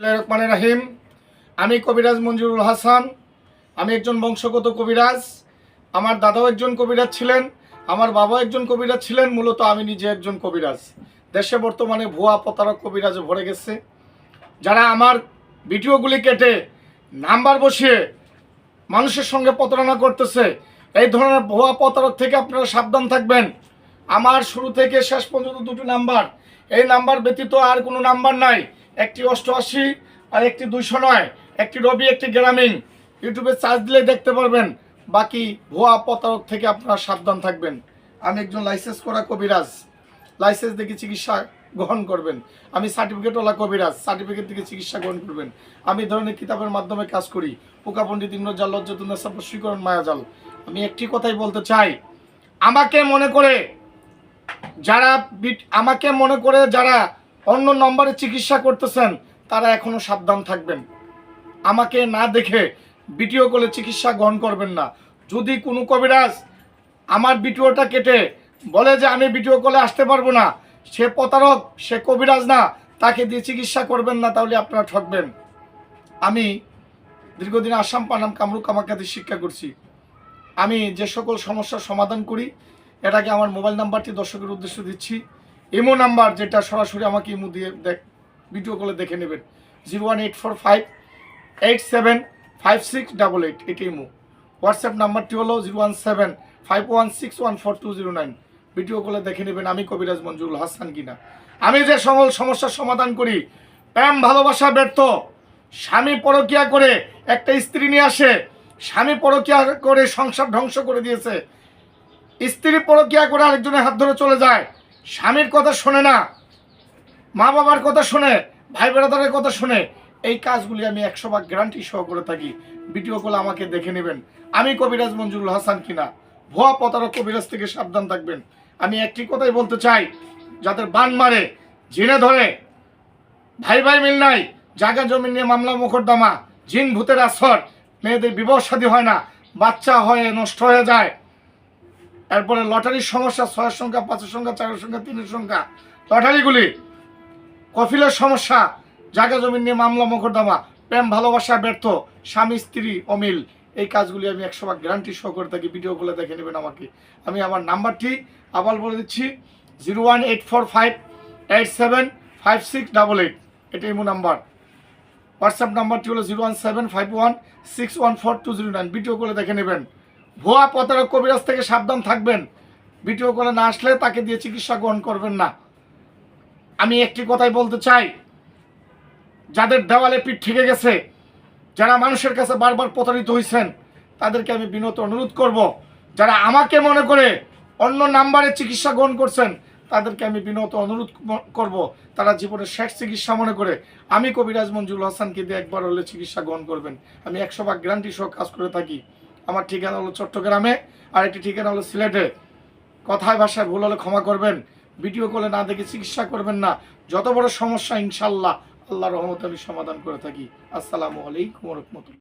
রহমান রাহিম। আমি কবিরাজ মঞ্জুরুল হাসান। আমি একজন বংশগত কবিরাজ। আমার দাদাও একজন কবিরাজ ছিলেন। আমার বাবা একজন কবিরাজ ছিলেন। মূলত আমি নিজে একজন কবিরাজ। দেশে বর্তমানে ভুয়া প্রতারক কবিরাজে ভরে গেছে। যারা আমার ভিডিওগুলি কেটে নাম্বার বসিয়ে মানুষের সঙ্গে প্রতারণা করতেছে, এই ধরনের ভুয়া প্রতারক থেকে আপনারা সাবধান থাকবেন। আমার শুরু থেকে শেষ পর্যন্ত দুটো নাম্বার। এই নাম্বার ব্যতীত আর কোনো নাম্বার নাই। একটি অষ্টআশি আর একটি দুইশো নয়, একটি রবি, একটি গ্রামীণ। ইউটিউবে চার্জ দিলে দেখতে পারবেন। বাকি ভুয়া প্রতারক থেকে আপনারা সাবধান থাকবেন। আমি একজন লাইসেন্স করা কবিরাজ। লাইসেন্স দেখে চিকিৎসা গ্রহণ করবেন। আমি সার্টিফিকেটওয়ালা কবিরাজ। সার্টিফিকেট থেকে চিকিৎসা গ্রহণ করবেন। আমি ধরনের কিতাবের মাধ্যমে কাজ করি। পোকা পণ্ডিত ইন্দ্রজাল লজ্জতুন্নাসাব শ্রীকরণ, মায়াজাল। আমি একটি কথাই বলতে চাই। আমাকে মনে করে যারা আমাকে মনে করে যারা অন্য নম্বরে চিকিৎসা করতেছেন, তারা এখনও সাবধান থাকবেন। আমাকে না দেখে ভিডিও কলে চিকিৎসা গ্রহণ করবেন না। যদি কোনো কবিরাজ আমার ভিডিওটা কেটে বলে যে আমি ভিডিও কলে আসতে পারব না, সে প্রতারক, সে কবিরাজ না, তাকে দিয়ে চিকিৎসা করবেন না, তাহলে আপনারা ঠকবেন। আমি দীর্ঘদিন আসাম পানাম কামরুক কামাখ্যাতে শিক্ষা করছি। আমি যে সকল সমস্যার সমাধান করি, এটাকে আমার মোবাইল নাম্বারটি দর্শকের উদ্দেশ্য দিচ্ছি। ইমো নাম্বার যেটা সরাসরি আমাকে ইমো দিয়ে দেখ ভিডিও কলে দেখে নেবেন। Zero one eight four five eight seven five six double eight এটি ইমো। হোয়াটসঅ্যাপ নাম্বারটি হলো zero one seven five one six one four two zero nine video কলে দেখে নেবেন আমি কবিরাজ মঞ্জুরুল হাসান কিনা। আমি যে সকল সমস্যার সমাধান করি, প্রেম, ভালোবাসা, ব্যর্থ। স্বামী পরকিয়া করে একটা স্ত্রী নিয়ে আসে, স্বামী পরকিয়া করে সংসার ধ্বংস করে দিয়েছে। স্ত্রী পরকিয়া করে আরেকজনের হাত ধরে চলে যায় স্বামীর কথা শোনে না, মা বাবার কথা শুনে, ভাই বেড়াদারের কথা শুনে, এই কাজগুলি আমি একশো ভাগ গ্যারান্টি সহ করে থাকি। ভিডিও কল আমাকে দেখে নেবেন। আমি কবিরাজ মঞ্জুরুল হাসান কিনা? ভুয়া প্রতারক কবিরাজ থেকে সাবধান থাকবেন। আমি একটি কথাই বলতে চাই যাদের বান মারে, জিনে ধরে। ভাই ভাই মিল নাই জায়গা জমি নিয়ে মামলা মোকদ্দমা জিন ভূতের আসর মেয়েদের বিবাহ হয় না, বাচ্চা হয়ে নষ্ট হয়ে যায়। এরপরে লটারির সমস্যা, ছয়ের সংখ্যা, পাঁচের সংখ্যা, চারের সংখ্যা, তিনের সংখ্যা। লটারিগুলি, কফিলের সমস্যা, জায়গা জমি নিয়ে মামলা, মোকদ্দমা, প্রেম, ভালোবাসা, ব্যর্থ, স্বামী, স্ত্রী, অমিল, এই কাজগুলি আমি একশো ভাগ গ্যারান্টি সহ করে থাকি ভিডিওগুলো দেখে নেবেন আমাকে। আমি আমার নাম্বারটি আবার বলে দিচ্ছি, zero one eight four five eight seven five six double eight. এটা ইমো নাম্বার। হোয়াটসঅ্যাপ নাম্বারটি হলো zero one seven five one six one four two zero nine. Video দেখে নেবেন। ভুয়া প্রতারক কবিরাজ থেকে সাবধান থাকবেন। ভিডিও করে না আসলে তাকে দিয়ে চিকিৎসা গ্রহণ করবেন না। আমি একটি কথাই বলতে চাই, যাদের দেওয়ালে পিঠ ঠেকে গেছে, যারা মানুষের কাছে বারবার প্রতারিত হয়েছেন তাদেরকে আমি বিনত অনুরোধ করব, যারা আমাকে মনে করে অন্য নাম্বারে চিকিৎসা গ্রহণ করছেন, তাদেরকে আমি বিনত অনুরোধ করব, তারা জীবনের শেষ চিকিৎসা মনে করে। আমি কবিরাজ মঞ্জুল হাসানকে দিয়ে একবার হলে চিকিৎসা গ্রহণ করবেন। আমি একশো ভাগ গ্যারান্টি সহ কাজ করে থাকি। আমার ঠিকানা হলো চট্টগ্রামে আর একটি ঠিকানা হলো সিলেটে। কথায় ভাষায় ভুল হলে ক্ষমা করবেন, ভিডিও কলে না দেখে চিকিৎসা করবেন না। যত বড় সমস্যা, ইনশাল্লাহ আল্লাহ রহমত আমি সমাধান করে থাকি। আসসালামু আলাইকুম রহমতুল্লাহ।